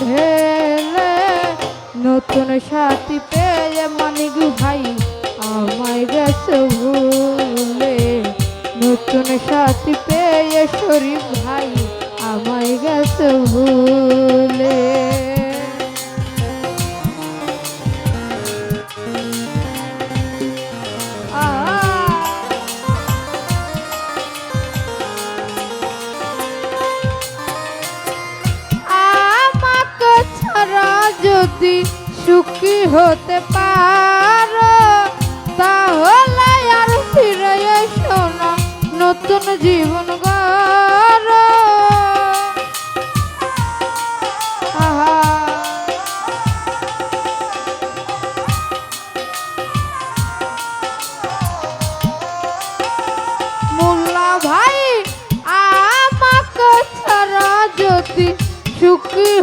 ঢেলে নতুন সাথী পেয়ে মানিক সুখী হতে পারো তাহলে আর ফিরে এসো না নতুন জীবন গড়ো।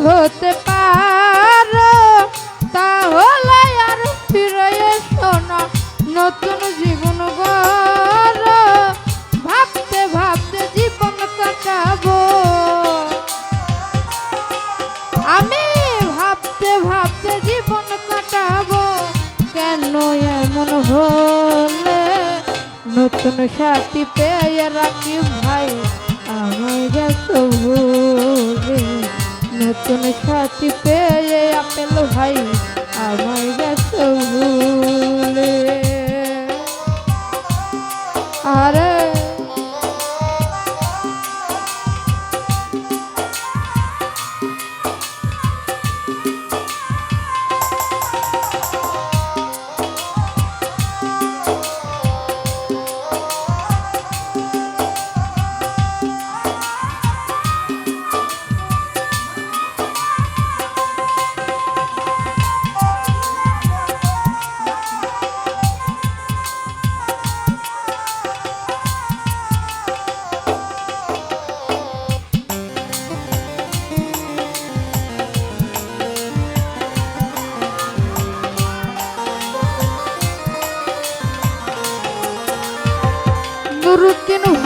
হতে পারো তাহলে আর ফিরে এসো না। নতুন জীবন গড়ো। ভাবতে ভাবতে জীবন কাটাবো। আমি ভাবতে ভাবতে জীবন কাটাবো। কেন এমন হলে? নতুন সাথী পেয়ে রাখি ভাই। আমায় গেছো ভুলে নতুন সাথী পেয়ে আপেল ভাই আমায় গেছো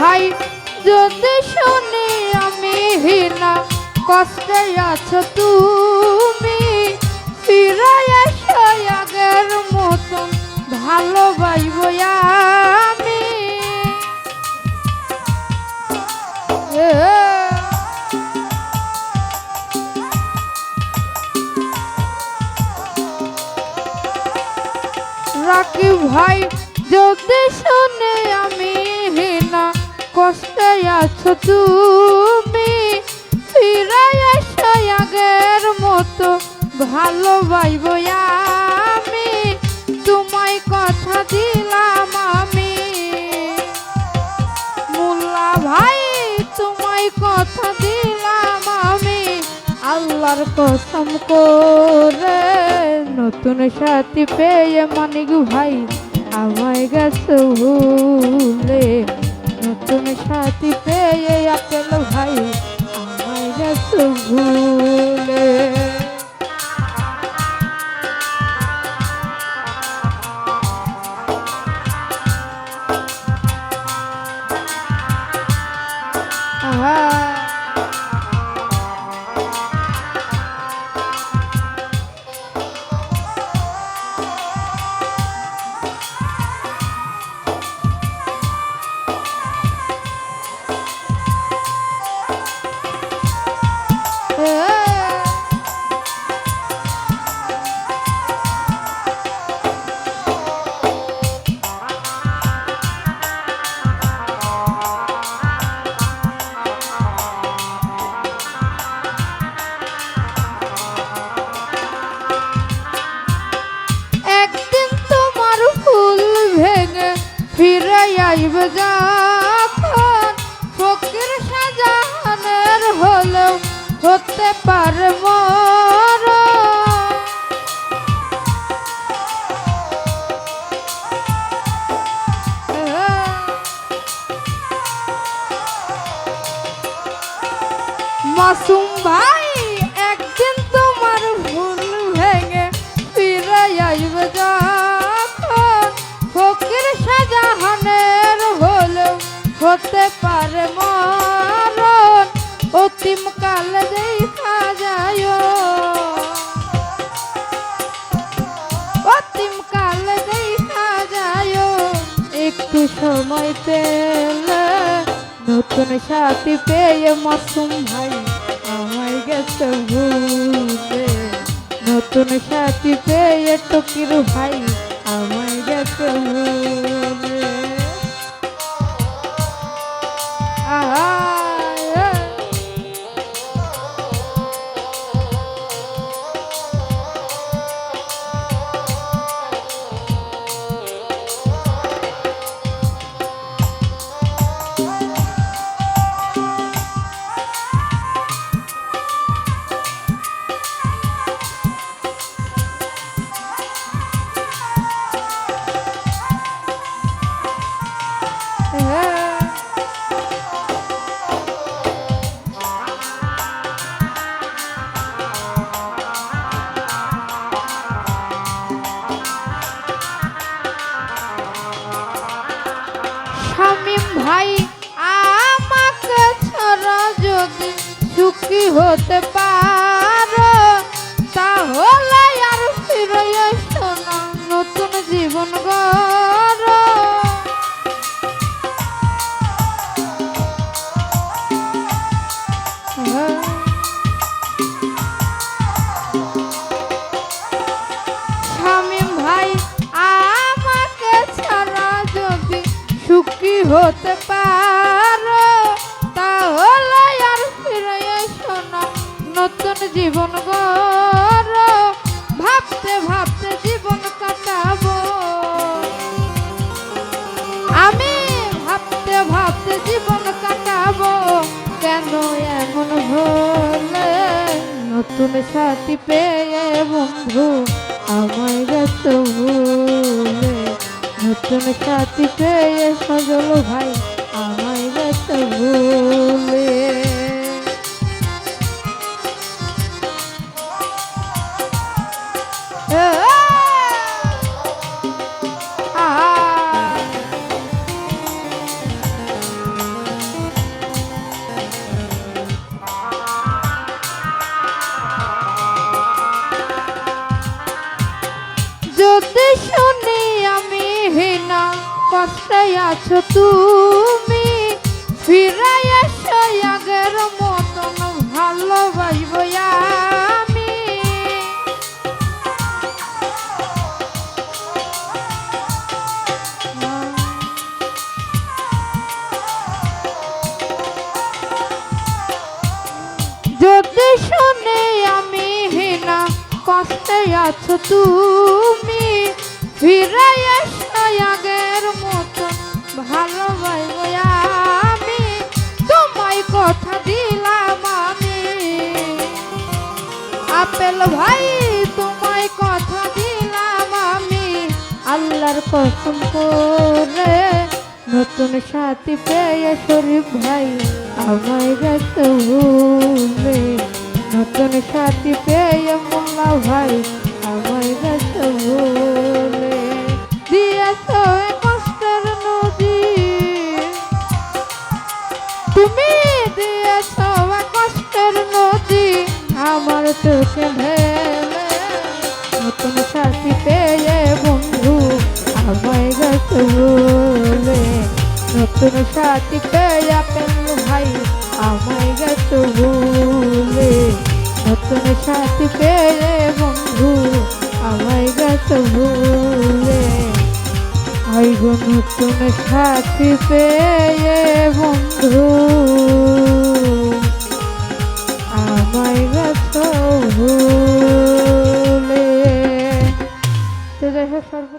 ভাই, যদি শুনি আমি হিনা, কষ্টে আছো তুমি। ফিরে এসো আগের মতন ভালোবাসব আমি। রাকিব ভাই, যদি শুনে আমি কষ্টে আছো তুমি ফিরে এসো আগের মতো ভালোবাসব আমি, তোমায় কথা দিলাম আমি। মোল্লা ভাই, তোমায় কথা দিলাম আমি, আল্লাহর কসম করে নতুন সাথী পেয়ে মানিক ভাই, আমায় গেছে Wow. আসবে যখন ফকির সাজানের হলেও হতে পারে মর মাসুম ভাই। হতে পারে মরণ, অতিম কাল দেখা যায় অতিম কাল দেখা যায় একটু সময় পেলে নতুন সাথী পেয়ে মাসুম ভাই আমার গেছে ভুলে। নতুন সাথী পেয়ে টকির ভাই আমার গেছে ভুলে। সুখী হতে পারো তাহলে জীবন গড়ো ভাবতে ভাবতে জীবন কাটাবো। আমি ভাবতে ভাবতে জীবন কাটাবো। কেন এমন হলে নতুন সাথী পেয়ে বন্ধু আমায় গেছ ভুলে? নতুন সাথী পেয়ে সজল ভাই আমায় গেছ ভুলে। যদি শুনি আমি হিনা কষ্টে আছো তুমি। ফিরাই এসো আগের মতন ভালোবাসব আমি। যদি শুনে আমি হিনা কষ্টে আছো তুমি। ফিরে এসো আগের মতো ভালোবাসবো আমি, তোমায় কথা দিলাম আপেল ভাই, তোমায় কথা দিলাম আমি। আল্লাহর কসম করে নতুন সাথী পেয়ে শরীফ ভাই, আমায় গেছে চোখে ঢেলে নতুন সাথী পেয়ে বন্ধু আমায় গেছে ভুলে নতুন সাথী পেয়ে পেল ভাই আমায় গেছে ভুলে নতুন সাথী পেয়ে বন্ধু আমায় গেছে ভুলে আই গো নতুন সাথী পেয়ে বন্ধু। जय हैं सर।